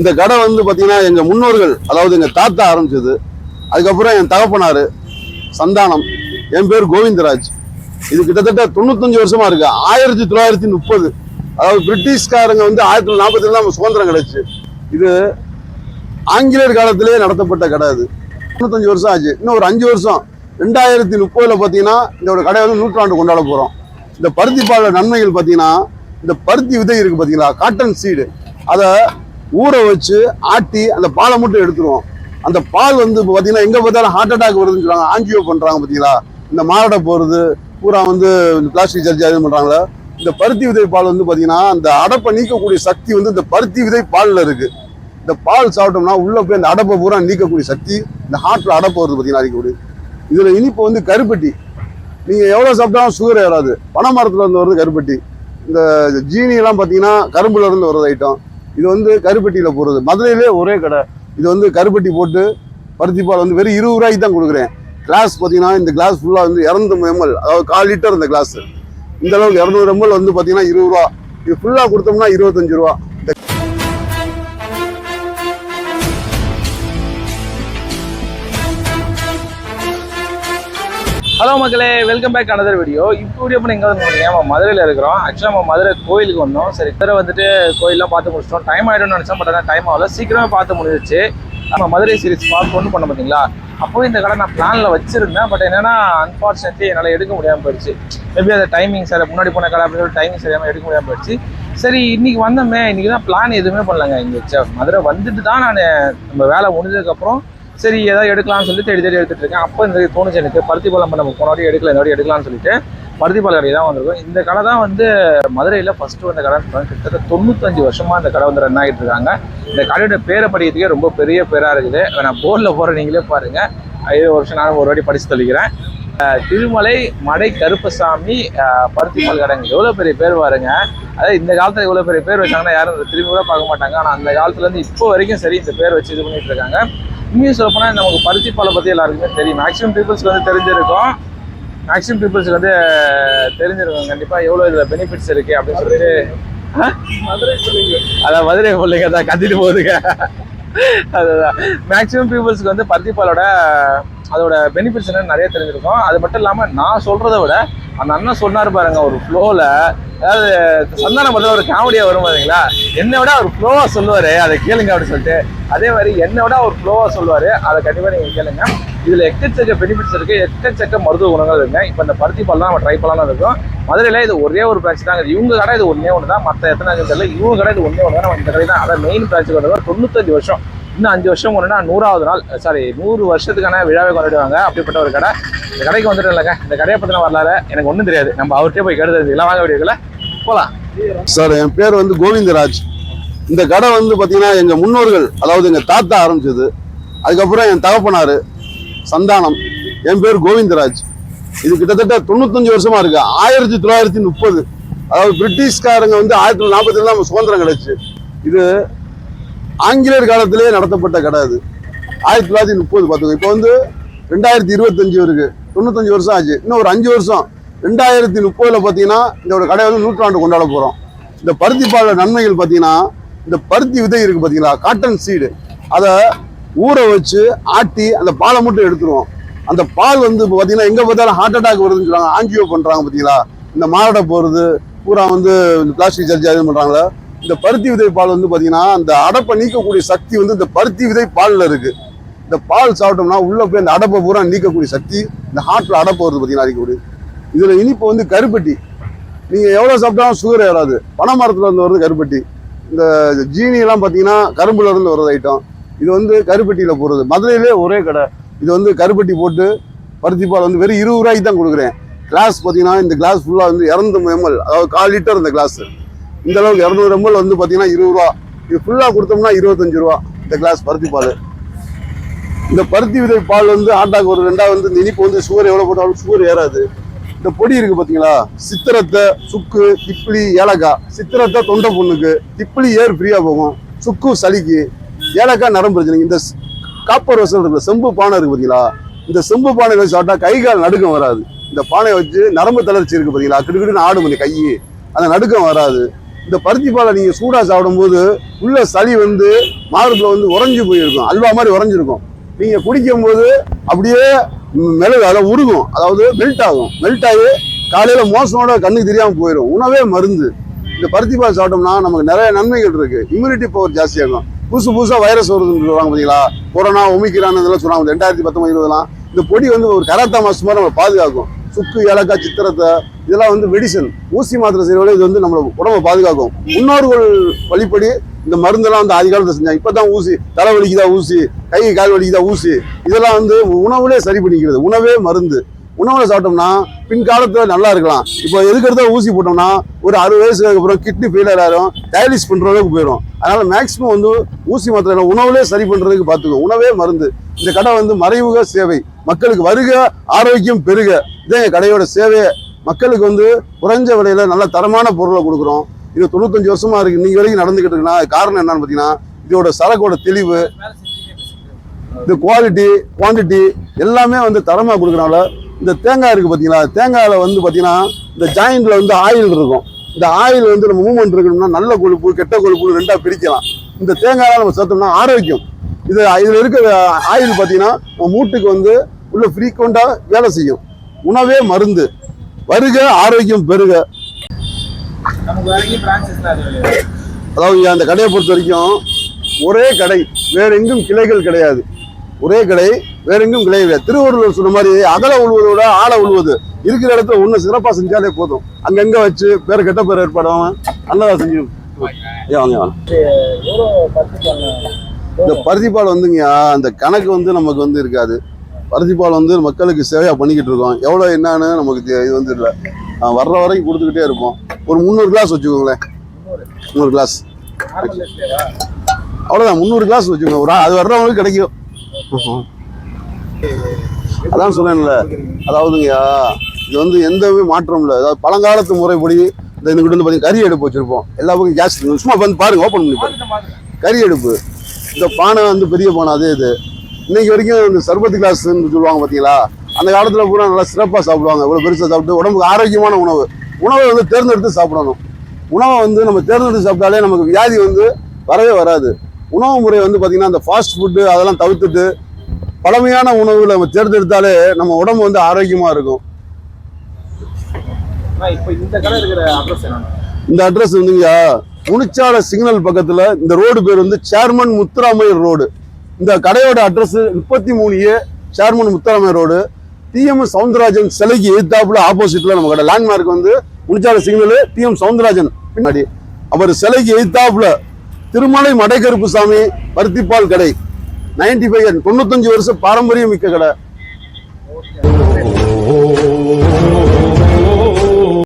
இந்த கடை வந்து பார்த்தீங்கன்னா எங்கள் முன்னோர்கள் அதாவது எங்கள் தாத்தா ஆரம்பிச்சது. அதுக்கப்புறம் என் தகப்பனார் சந்தானம் என் பேர் கோவிந்தராஜ். இது கிட்டத்தட்ட தொண்ணூத்தஞ்சு வருஷமா இருக்கு. ஆயிரத்தி தொள்ளாயிரத்தி முப்பது. அதாவது பிரிட்டிஷ்காரங்க வந்து ஆயிரத்தி தொள்ளாயிரத்தி நாற்பத்தி நம்ம சுதந்திரம் கிடைச்சு. இது ஆங்கிலேயர் காலத்திலேயே நடத்தப்பட்ட கடை அது. தொண்ணூத்தஞ்சு வருஷம் ஆச்சு. இன்னும் ஒரு அஞ்சு வருஷம். ரெண்டாயிரத்தி முப்பதுல பார்த்தீங்கன்னா இந்த ஒரு கடை வந்து நூற்றாண்டு கொண்டாட போகிறோம் இந்த பருத்தி பால நன்மைகள் பார்த்தீங்கன்னா இந்த பருத்தி விதை இருக்கு பார்த்தீங்களா காட்டன் சீடு அதை ஊற வச்சு ஆட்டி அந்த பாலை மட்டும் எடுத்துருவோம். அந்த பால் வந்து இப்போ பார்த்தீங்கன்னா எங்கே பார்த்தாலும் ஹார்ட் அட்டாக் வருதுன்னு சொல்கிறாங்க ஆஞ்சியோ பண்ணுறாங்க பார்த்தீங்களா இந்த மாரடை போகிறது பூரா வந்து பிளாஸ்டிக் சர்ஜரி அது பண்ணுறாங்களே இந்த பருத்தி விதை பால் வந்து பார்த்தீங்கன்னா அந்த அடப்பை நீக்கக்கூடிய சக்தி வந்து இந்த பருத்தி விதை பாலில் இருக்குது இந்த பால் சாப்பிட்டோம்னா உள்ளே போய் அந்த அடப்பை பூரா நீக்கக்கூடிய சக்தி இந்த ஹார்ட்டில் அடப்பு வருது பார்த்தீங்கன்னா அடிக்கக்கூடிய இதில் இனிப்பு வந்து கருப்பட்டி. நீங்கள் எவ்வளோ சாப்பிட்டாலும் சுகர் ஏறாது பனை மரத்தில் இருந்து வருது கருப்பட்டி. இந்த ஜீனியெல்லாம் பார்த்தீங்கன்னா கரும்புலேருந்து வருது ஐட்டம் இது வந்து கருப்பட்டியில் போகிறது மதுரையிலே ஒரே கடை. இது வந்து கருப்பட்டி போட்டு பருத்தி பால் வந்து வெறும் இருபது ரூபாய்க்கு தான் கொடுக்குறேன். கிளாஸ் பார்த்தீங்கன்னா இந்த கிளாஸ் ஃபுல்லாக வந்து இரநூத்தம்பது எம்எல் அதாவது கால் லிட்டர் இந்த கிளாஸ் இந்த அளவுக்கு இரநூறு எம்எல் வந்து பார்த்தீங்கன்னா இருபது ரூபா. இது ஃபுல்லாக கொடுத்தோம்னா இருபத்தஞ்சு ரூபா. ஹலோ மக்களே வெல்கம் பேக் அனதர் வீடியோ இப்போ வீடியோ பண்ணி எங்கே வந்து நம்ம மதுரையில் இருக்கிறோம். ஆக்சுவலாக நம்ம மதுரை கோயிலுக்கு வந்தோம். சரி இத்தர வந்துட்டு கோயிலெலாம் பார்த்து முடிச்சிட்டோம். டைம் ஆகிடும்னு நினச்சோம் பட் ஆனால் டைம் ஆகல. சீக்கிரமே பார்த்து முடிஞ்சிச்சு நம்ம மதுரை சீரிஸ் பார்ட் ஒன்று பண்ண பார்த்தீங்களா அப்போ இந்த கடை நான் பிளானில் வச்சுருந்தேன் பட் என்னென்னா அன்ஃபார்ச்சுனேட்லி என்னால் எடுக்க முடியாமல் போயிடுச்சு. மேபி அந்த டைமிங் சார் முன்னாடி போன கடை அப்படின்னு சொல்லி டைமிங் சரியாமல் எடுக்க முடியாமல் போயிடுச்சு. சரி இன்னைக்கு வந்தோமே இன்றைக்கி தான் பிளான் எதுவுமே பண்ணலங்க. இங்கே மதுரை வந்துட்டு தான் நான் நம்ம வேலை முடிஞ்சதுக்கப்புறம் சரி ஏதாவது எடுக்கலாம்னு சொல்லி தேடி தேடி எடுத்துட்டு இருக்கேன். அப்போ இந்த தோணுச்சு எனக்கு பருத்தி பாலம் நம்ம போன வாட்டி எடுக்கல இந்த வாட்டி எடுக்கலாம்னு சொல்லிட்டு பருத்தி பால் கடை தான் வந்திருக்கும். இந்த கடை தான் வந்து மதுரையில் ஃபஸ்ட்டு வந்த கடை கிட்டத்தட்ட தொண்ணூத்தஞ்சு வருஷமா இந்த கடை வந்து ரன் ஆகிட்டு இருக்காங்க. இந்த கடையோட பேரை படிக்கிறதுக்கே ரொம்ப பெரிய பேராக இருக்குது. நான் போர்டில் போகிற நீங்களே பாருங்கள் ஐந்து வருஷம் நானும் ஒரு வாட்டி படித்து தெளிக்கிறேன் திருமலை மடை கருப்பசாமி பருத்தி பால் கடைங்க. எவ்வளோ பெரிய பேர் பாருங்க. அதாவது இந்த காலத்தில் இவ்வளோ பெரிய பேர் வச்சாங்கன்னா யாரும் திரும்பி கூட பார்க்க மாட்டாங்க. ஆனால் அந்த காலத்துலேருந்து இப்போ வரைக்கும் சரி இந்த பேர் வச்சு இது பண்ணிட்டு இருக்காங்க. இன்னும் சொல்ல போனால் நமக்கு பருத்தி பாலை பற்றி எல்லாருக்குமே தெரியும். மேக்ஸிமம் பீப்புள்ஸ்க்கு வந்து தெரிஞ்சிருக்கும். மேக்ஸிமம் பீப்புள்ஸ்க்கு வந்து தெரிஞ்சிருக்கும். கண்டிப்பாக எவ்வளோ இதில் பெனிஃபிட்ஸ் இருக்குது அப்படின்னு சொல்லிட்டு அதான் மதுரை பிள்ளைங்க தான் கத்திட்டு போகுதுங்க. அதுதான். மேக்ஸிமம் பீப்புள்ஸ்க்கு வந்து பருத்தி பாலோட அதோட பெனிஃபிட்ஸ் என்னன்னு நிறைய தெரிஞ்சிருக்கும். அது மட்டும் இல்லாமல் நான் சொல்கிறத விட அந்த அண்ணன் சொன்னார் பாருங்க ஒரு ஃப்ளோவில் அதாவது சந்தானம் பார்த்தா ஒரு காமெடியாக வரும் பாருங்களா என்னை விட அவர் ஃப்ளோவாக சொல்லுவார். அதை கேளுங்க அப்படின்னு சொல்லிட்டு அதே மாதிரி என்னை விட அவர் ஃப்ளோவாக சொல்லுவார். அதை கண்டிப்பாக நீங்கள் கேளுங்க. இதில் எக்கச்சக்க பெனிஃபிட்ஸ் இருக்குது எக்கச்சக்க மருத்துவ குணங்கள் இருக்குங்க. இப்போ இந்த பருத்தி பால் தான் நம்ம ட்ரை பண்ணலாம் இருக்கோம். மதுரையில் இது ஒரே ஒரு பிரான்ச் தான். இவங்க கடை இது ஒன்றே ஒன்று தான். மற்ற எத்தனை தெரியல. இவங்க கடை இது ஒன்றே ஒன்று தான். நம்ம இந்த கடை தான். அதை மெயின் பிரான்ச்சுக்கு வந்தது தொண்ணூத்தஞ்சு வருஷம். இன்னும் அஞ்சு வருஷம் ஒன்றுனா நூறாவது நாள் சாரி நூறு வருஷத்துக்கான விழாவை கொண்டாடுவாங்க. அப்படிப்பட்ட ஒரு கடை. இந்த கடைக்கு வந்துட்டு இல்லைங்க. இந்த கடையை பற்றின வரலாறு எனக்கு ஒன்றும் தெரியாது. நம்ம அவர்கிட்டே போய் கேட்டு தெரிஞ்சுக்கலாம். வாங்க வீடியோக்குள்ள. போகலாம் சார் என் பேர் வந்து கோவிந்தராஜ். இந்த கடை வந்து பார்த்தீங்கன்னா எங்கள் முன்னோர்கள் அதாவது எங்கள் தாத்தா ஆரம்பிச்சது. அதுக்கப்புறம் என் தகப்பனார் சந்தானம் என் பேர் கோவிந்தராஜ். இது கிட்டத்தட்ட தொண்ணூத்தஞ்சு வருஷமா இருக்கு. ஆயிரத்தி தொள்ளாயிரத்தி முப்பது. அதாவது பிரிட்டிஷ்காரங்க வந்து ஆயிரத்தி தொள்ளாயிரத்தி நாற்பத்தி நம்ம சுதந்திரம் கிடைச்சு. இது ஆங்கிலேயர் காலத்திலேயே நடத்தப்பட்ட கடை அது. ஆயிரத்தி தொள்ளாயிரத்தி முப்பது பார்த்துக்கோ இப்போ வந்து ரெண்டாயிரத்தி இருபத்தஞ்சு இருக்கு. தொண்ணூத்தஞ்சு வருஷம் ஆச்சு. இன்னும் ஒரு அஞ்சு வருஷம். ரெண்டாயிரத்தி முப்பதில் பார்த்தீங்கன்னா இந்த ஒரு கடை வந்து நூற்றாண்டு கொண்டாட போகிறோம் இந்த பருத்தி பால நன்மைகள் பார்த்தீங்கன்னா இந்த பருத்தி விதை இருக்கு பார்த்தீங்களா காட்டன் சீடு அதை ஊற வச்சு ஆட்டி அந்த பாலை மட்டும் எடுத்துருவோம். அந்த பால் வந்து இப்போ பார்த்தீங்கன்னா எங்கே பார்த்தாலும் ஹார்ட் அட்டாக் வருதுன்னு சொல்கிறாங்க ஆஞ்சியோ பண்ணுறாங்க பார்த்தீங்களா இந்த மாரடை போகிறது பூரா வந்து பிளாஸ்டிக் சர்ஜரி அது பண்ணுறாங்களா இந்த பருத்தி விதை பால் வந்து பார்த்தீங்கன்னா அந்த அடப்பை நீக்கக்கூடிய சக்தி வந்து இந்த பருத்தி விதை பாலில் இருக்குது இந்த பால் சாப்பிட்டோம்னா உள்ளே போய் அந்த அடப்பை பூரா நீக்கக்கூடிய சக்தி இந்த ஹார்ட்டில் அடப்பு வருது பார்த்தீங்கன்னா அடிக்கக்கூடிய இதில் இனிப்பு வந்து கருப்பட்டி. நீங்கள் எவ்வளோ சாப்பிட்டாலும் சுகர் ஏறாது. பனை மரத்தில் இருந்து வருது கருப்பட்டி. இந்த ஜீனியெல்லாம் பார்த்தீங்கன்னா கரும்புல இருந்து வருது ஐட்டம் இது வந்து கருப்பட்டியில் போடுறது. மதுரையிலே ஒரே கடை. இது வந்து கருப்பட்டி போட்டு பருத்தி பால் வந்து வெறும் இருபது ரூபாய்க்கு தான் கொடுக்குறேன். கிளாஸ் பார்த்தீங்கன்னா இந்த கிளாஸ் ஃபுல்லாக வந்து இரநூத்தம்பது எம்எல் அதாவது கால் லிட்டர் இந்த கிளாஸ் இந்த அளவுக்கு இரநூறு எம்எல் வந்து பார்த்தீங்கன்னா இருபது ரூபா. இது ஃபுல்லாக கொடுத்தோம்னா இருபத்தஞ்சு ரூபா இந்த கிளாஸ் பருத்தி பால் இந்த பருத்தி விதை பால் வந்து ஆட்டாக்கு ஒரு ரெண்டாவது வந்து இந்த இனிப்பு வந்து சுகர் எவ்வளோ போட்டாலும் சுகர் ஏறாது. இந்த பொடி இருக்கு பார்த்தீங்களா சித்திரத்தை சுக்கு திப்பிலி ஏலக்காய். சித்திரத்தை தொண்டை புண்ணுக்கு திப்பிலி ஏர் ஃப்ரீயாக போகும். சுக்கு சளிக்கு. ஏலக்காய் நரம்பு பிரச்சனைக்கு. இந்த காப்பர் வசல் இருக்கு செம்பு பானை இருக்கு பார்த்தீங்களா இந்த செம்பு பானை வச்சு சாப்பிட்டா கை கால் நடுக்கம் வராது. இந்த பானையை வச்சு நரம்பு தளர்ச்சி இருக்கு பார்த்தீங்களா கிடுக்கிட்டு ஆடும் இந்த கை. அந்த நடுக்கம் வராது. இந்த பருத்தி பாலை நீங்க சூடா சாப்பிடும்போது உள்ள சளி வந்து மார்புல வந்து உறைஞ்சு போயிருக்கும். அல்வா மாதிரி உறைஞ்சிருக்கும். நீங்க குடிக்கும் போது அப்படியே மெழுகு அதை உருகும். அதாவது மெல்ட் ஆகும். மெல்ட் ஆகி காலையில் மோசமோட கண்ணுக்கு தெரியாமல் போயிடும் உணவே மருந்து. இந்த பருத்தி பால் சாப்பிட்டோம்னா நமக்கு நிறைய நன்மைகள் இருக்குது இம்யூனிட்டி பவர் ஜாஸ்தியாகும் புதுசு புதுசாக வைரஸ் வருதுன்னு சொல்கிறாங்க பார்த்தீங்களா கொரோனா ஒமிக்கிறான் இதெல்லாம் சொன்னாங்க ரெண்டாயிரத்தி பத்தொம்பது இருபதுலாம். இந்த பொடி வந்து ஒரு கராத்தா மாதம் மாதிரி நம்ம பாதுகாக்கும். சுக்கு ஏலக்காய் சித்திரத்தை இதெல்லாம் வந்து மெடிசன் ஊசி மாத்திரை செய்கிறவங்களே இது வந்து நம்மளை உடம்பை பாதுகாக்கும். முன்னோர்கள் வழிப்படி இந்த மருந்தெல்லாம் வந்து ஆதி காலத்தில் செஞ்சாங்க. இப்போ தான் ஊசி தலை வலிக்குதா ஊசி கை கால் வலிக்குதா ஊசி இதெல்லாம் வந்து உணவுலே சரி பண்ணிக்கிறது. உணவே மருந்து. உணவுல சாப்பிட்டோம்னா பின்காலத்தில் நல்லா இருக்கலாம். இப்போ எதுக்கு ஊசி போட்டோம்னா ஒரு அறுபது வயசுக்கு அப்புறம் கிட்னி ஃபெயிலியர் ஆயிரும் டயாலிஸ் பண்ணுற அளவுக்கு போயிடும் அதனால் மேக்ஸிமம் வந்து ஊசி மாத்திரை உணவுலே சரி பண்ணுறதுக்கு பார்த்துக்கோ. உணவே மருந்து. இந்த கடை வந்து மறைமுக சேவை. மக்களுக்கு வருக ஆரோக்கியம் பெருக. இதான் என் கடையோட சேவையை. மக்களுக்கு வந்து குறைஞ்ச விலையில் நல்ல தரமான பொருளை கொடுக்குறோம். இது தொண்ணூத்தஞ்சு வருஷமா இருக்கு. இன்னைக்கு வரைக்கும் நடந்துகிட்டு இருக்குன்னா அது காரணம் என்னன்னு பார்த்தீங்கன்னா இதோட சரக்கோட தெளிவு இந்த குவாலிட்டி குவாண்டிட்டி எல்லாமே வந்து தரமாக கொடுக்குறனால இந்த தேங்காய் இருக்குது பார்த்தீங்களா தேங்காயில் வந்து பார்த்தீங்கன்னா இந்த ஜாயிண்டில் வந்து ஆயில் இருக்கும். இந்த ஆயில் வந்து நம்ம மூவ்மெண்ட் இருக்கணும்னா நல்ல கொழுப்பு கெட்ட கொழுப்பு ரெண்டாக பிரிக்கலாம். இந்த தேங்காயெல்லாம் நம்ம சேர்த்தோம்னா ஆரோக்கியம். இது இதில் இருக்கிற ஆயில் பார்த்தீங்கன்னா நம்ம மூட்டுக்கு வந்து உள்ள ஃப்ரீக்வெண்ட்டாக வேலை செய்யும். உணவே மருந்து. வருக ஆரோக்கியம் பெருக நமக்கு வேற எங்கேயும் பிரான்ச்சஸ்லாம் எதுவும் இல்லையா அதாவது அந்த கடையை பொறுத்த வரைக்கும் ஒரே கடை வேற எங்கும் கிளைகள் கிடையாது. ஒரே கடை வேற எங்கும் கிளை கிடையாது. திருவள்ளுவர் சொன்ன மாதிரி அகல உழுவதை விட ஆழ உழுவது. இருக்கிற இடத்துல ஒண்ணு சிறப்பா செஞ்சாலே போதும். அங்கங்க வச்சு பேர் கெட்ட பேர் ஏற்படாம நல்லதா செஞ்சு வாங்க வாங்க. இந்த பருத்திப்பால் வந்துங்க அந்த கணக்கு வந்து நமக்கு வந்து இருக்காது. பருத்திப்பால் வந்து மக்களுக்கு சேவையா பண்ணிக்கிட்டு இருக்கோம். எவ்வளோ என்னன்னு நமக்கு இது வந்து இல்லை. வர்ற வரைக்கும் கொடுத்துக்கிட்டே இருப்போம். ஒரு முந்நூறு கிளாஸ் வச்சுக்கோங்களேன். முந்நூறு கிளாஸ் அவ்வளோதான் முந்நூறு கிளாஸ் வச்சுக்கோங்க. ஒரு அது வர்றவங்களுக்கு கிடைக்கும். அதான் சொன்னேன்ல. அதாவதுங்கய்யா இது வந்து எந்த மாற்றம் இல்லை. அதாவது பழங்காலத்து முறைப்படி இந்த இந்த வந்து பார்த்தீங்கன்னா கறி அடுப்பு வச்சுருப்போம். எல்லா பக்கம் கேஸ் சும்மா வந்து பாருங்க ஓப்பன் பண்ணி பாருங்க. கறி அடுப்பு. இந்த பானை வந்து பெரிய பானை அதே இது. இன்னைக்கு வரைக்கும் இந்த சர்பத்து கிளாஸ்ன்னு சொல்லுவாங்க பார்த்தீங்களா அந்த காலத்தில் பூரா நல்லா சிறப்பாக சாப்பிடுவாங்க. இவ்வளோ பெருசாக சாப்பிட்டு உடம்புக்கு ஆரோக்கியமான உணவு. உணவை வந்து தேர்ந்தெடுத்து சாப்பிடணும். உணவை வந்து நம்ம தேர்ந்தெடுத்து சாப்பிட்டாலே நமக்கு வியாதி வந்து வரவே வராது. உணவு முறை வந்து பார்த்தீங்கன்னா அந்த ஃபாஸ்ட் ஃபுட்டு அதெல்லாம் தவிர்த்துட்டு பழமையான உணவுகளை நம்ம தேர்ந்தெடுத்தாலே நம்ம உடம்பு வந்து ஆரோக்கியமாக இருக்கும். இப்போ இந்த கடை இருக்கிற அட்ரஸ் என்ன? இந்த அட்ரஸ் வந்துங்க முனிச்சால சிக்னல் பக்கத்துல இந்த ரோடு பேர் வந்து சேர்மன் முத்துராமையர் ரோடு. இந்த கடையோட அட்ரஸ் முப்பத்தி மூணு A chairman Muthuramaiyar road. TM Soundararajan சிலைக்கு எதிர்த்தாப்புல ஆப்போசிட்ல நம்ம கடை லேண்ட்மார்க் வந்து முடிச்சால சிக்னல் டிஎம் சவுந்தரராஜன் பின்னாடி அவர் சிலைக்கு எதிர்த்தாப்புல திருமலை மடைக்கருப்புசாமி பருத்திப்பால் கடை. நைன்டி ஃபைவ் தொண்ணூத்தஞ்சு வருஷம் பாரம்பரியம் மிக்க கடை.